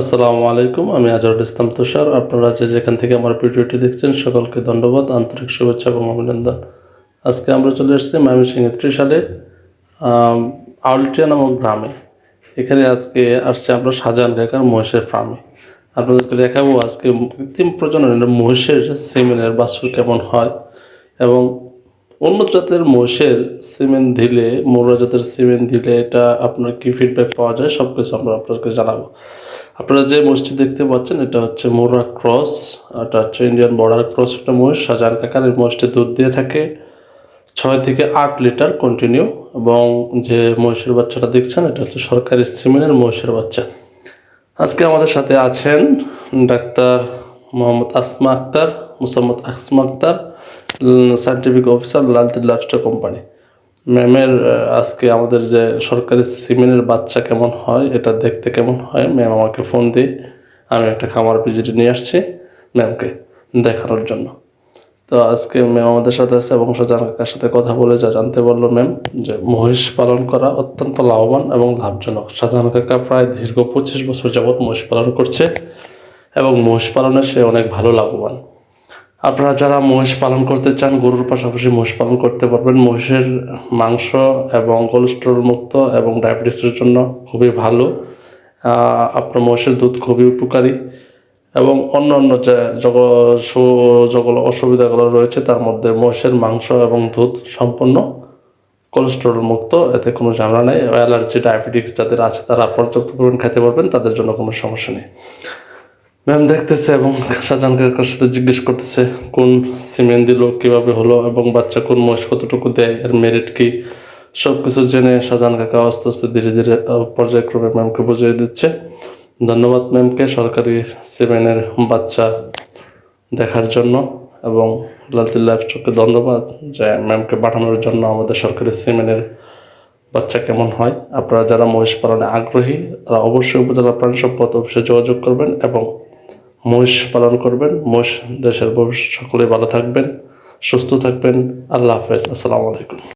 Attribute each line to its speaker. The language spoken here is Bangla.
Speaker 1: আসসালামু আলাইকুম, আমি আজহারুল ইসলাম তুষার। আপনারা যে যেখান থেকে আমার ভিডিওটি দেখছেন, সকলকে ধন্যবাদ, আন্তরিক শুভেচ্ছা এবং অভিনন্দন। আজকে আমরা চলে এসেছি ময়মনসিংহের ত্রিশালে আউলটিয়া নামক গ্রামে। এখানে আজকে আসছে আমরা শাহজাহান কাকার মহিষের ফার্মে আপনাদেরকে দেখাবো আজকে কৃত্রিম প্রজননের মহিষের সিমেনের বাছুর কেমন হয় এবং অন্য জাতের মোষের সিমেন্ট দিলে মোররা জাতের সিমেন্ট দিলে এটা আপনার কী ফিডব্যাক পাওয়া যায় সব কিছু আমরা আপনাদেরকে জানাব। আপনারা যে মহিষটি দেখতে পাচ্ছেন, এটা হচ্ছে মোররা ক্রস এটা হচ্ছে ইন্ডিয়ান বর্ডার ক্রস একটা মহিষ শাহজাহান কাকার এই মহিষটি দুধ দিয়ে থাকে। ছয় থেকে আট লিটার কন্টিনিউ এবং যে মহিষের বাচ্চাটা দেখছেন, এটা হচ্ছে সরকারি সিমেন্টের মহিষের বাচ্চা। আজকে আমাদের সাথে আছেন doctor Mohammad Asma Akter, Musammat Asma Akter scientific officer লালতির lifestyle company ম্যামের আজকে আমাদের যে সরকারি সিমেন্টের বাচ্চা কেমন হয়, এটা দেখতে কেমন হয়? ম্যাম, আমাকে ফোন দিয়ে আমি একটা খামার ভিজিটে নিয়ে আসছি ম্যামকে দেখানোর জন্য। তো আজকে ম্যাম আমাদের সাথে আছে এবং সাজান কাকার সাথে কথা বলে যা জানতে পারল ম্যাম যে মহিষ পালন করা অত্যন্ত লাভবান এবং লাভজনক। সাজান কাকা প্রায় দীর্ঘ পঁচিশ বছর যাবৎ মহিষ পালন করছে এবং মহিষ পালনে সে অনেক ভালো লাভবান। আপনারা যারা মহিষ পালন করতে চান, গরুর পাশাপাশি মহিষ পালন করতে পারবেন। মহিষের মাংস এবং কোলেস্ট্রল মুক্ত এবং ডায়াবেটিসের জন্য খুবই ভালো। আপনার মহিষের দুধ খুবই উপকারী এবং অন্য অন্য যে সু- অসুবিধাগুলো রয়েছে, তার মধ্যে মহিষের মাংস এবং দুধ সম্পূর্ণ কোলেস্ট্রল মুক্ত। এতে কোনো ঝামেলা নেই। অ্যালার্জি ডায়াবেটিক্স যাদের আছে, তারা পর্যাপ্ত পরিমাণ খেতে পারবেন, তাদের জন্য কোনো সমস্যা নেই। ম্যাম দেখতেছে এবং শাহজাহান কাকার সাথে জিজ্ঞেস করতেছে, কোন সিমেন্ট দিল, কীভাবে হলো এবং বাচ্চা কোন মহিষ কতটুকু দেয়, এর মেরিট কি? সব কিছু জেনে শাহজাহান কাকা আস্তে আস্তে ধীরে ধীরে পর্যায়ক্রমে ম্যামকে বুঝিয়ে দিচ্ছে। ধন্যবাদ ম্যামকে সরকারি সিমেন্টের বাচ্চা দেখার জন্য এবং লালতির লাইফস্টককে ধন্যবাদ যে ম্যামকে পাঠানোর জন্য আমাদের সরকারি সিমেন্টের বাচ্চা কেমন হয়। আপনারা যারা মহিষ পালনে আগ্রহী, তারা অবশ্যই উপজেলা প্রাণী সম্পদ অফিসে যোগাযোগ করবেন এবং মহিষ পালন করবেন। মহিষ দেশের ভবিষ্যৎ সকলে ভালো থাকবেন, সুস্থ থাকবেন। আল্লাহ হাফেজ। আসসালামু আলাইকুম।